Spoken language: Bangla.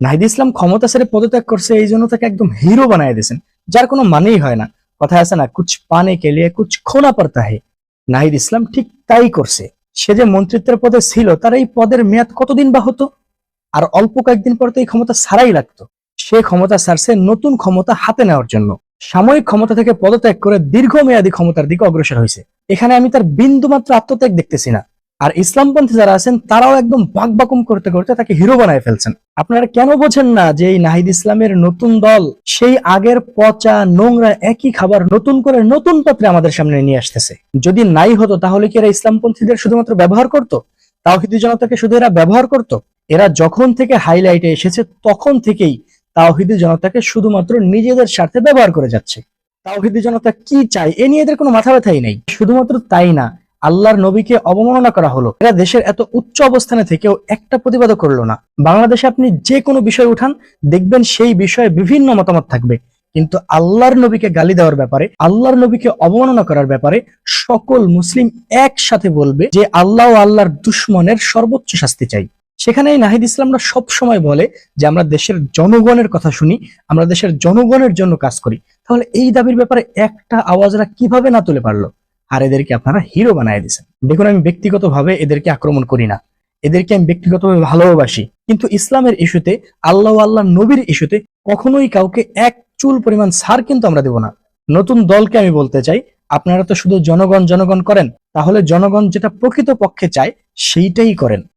নাহিদ ইসলাম ক্ষমতা ছেড়ে পদত্যাগ করছে, এই জন্য তাকে একদম হিরো বানায় দিয়েছেন। যার কোনো মানেই হয় না। কথা আছে না, কুছ পানে কে লিয়ে কুছ খোনা পড়তা হে। নাহিদ ইসলাম ঠিক তাই করছে। সে যে মন্ত্রিত্বের পদে ছিল, তার এই পদের মেয়াদ কতদিন বা হতো? আর অল্প কয়েকদিন পর তো এই ক্ষমতা ছাড়াই লাগতো। সে ক্ষমতা ছাড়ছে নতুন ক্ষমতা হাতে নেওয়ার জন্য। সাময়িক ক্ষমতা থেকে পদত্যাগ করে দীর্ঘমেয়াদী ক্ষমতার দিকে অগ্রসর হয়েছে। এখানে আমি তার বিন্দুমাত্র আত্মত্যাগ দেখতেছি না। আর ইসলামপন্থী যারা আছেন, তারাও একদম বাকবাকুম করতে করতে তাকে হিরো বানায় ফেলছেন। আপনারা কেন বোঝেন না যে এই নাহিদ ইসলামের নতুন দল সেই আগের পচা নোংরা একই খাবার নতুন করে নতুন পাত্রে আমাদের সামনে নিয়ে আসতেছে? যদি নাই হতো, তাহলে কি এরা ইসলামপন্থীদের শুধুমাত্র ব্যবহার করত? তাওহিদি জনতাকে শুধু এরা ব্যবহার করত? এরা যখন থেকে হাইলাইটে এসেছে, তখন থেকেই তাওহিদি জনতাকে শুধুমাত্র নিজেদের স্বার্থে ব্যবহার করে যাচ্ছে। তাওহিদি জনতা কি চায়? এ নিয়ে এদের কোনো মাথা ব্যথাই নেই। শুধুমাত্র তাই না আল্লাহর নবীকে অবমাননা করা হলো। এরা দেশের এত উচ্চ অবস্থানে থেকেও একটা প্রতিবাদও করল না। বাংলাদেশে আপনি যে কোনো বিষয় উঠান, দেখবেন সেই বিষয়ে বিভিন্ন মতামত থাকবে। কিন্তু আল্লাহর নবীকে গালি দেওয়ার ব্যাপারে, আল্লাহর নবীকে অবমাননা করার ব্যাপারে সকল মুসলিম একসাথে বলবে যে আল্লাহ আল্লাহর দুশ্মনের সর্বোচ্চ শাস্তি চাই। সেখানে নাহিদ ইসলামরা সব সময় বলে যে আমরা দেশের জনগণের কথা শুনি, আমরা দেশের জনগণের জন্য কাজ করি। তাহলে এই দাবির ব্যাপারে একটা আওয়াজরা কীভাবে না তুলে পারল? আর এদেরকে আপনারা হিরো বানায় দিচ্ছেন দেখুন, আমি ব্যক্তিগত ভাবে এদেরকে আক্রমণ করি না। এদেরকে আমি ব্যক্তিগতভাবে ভালোবাসি। কিন্তু ইসলামের ইস্যুতে, আল্লাহ আল্লাহ নবীর ইস্যুতে কখনোই কাউকে এক চুল পরিমাণ সার কিন্তু আমরা দেব না। নতুন দলকে আমি বলতে চাই, আপনারা তো শুধু জনগণ জনগণ করেন, তাহলে জনগণ যেটা প্রকৃত পক্ষে চায়, সেইটাই করেন।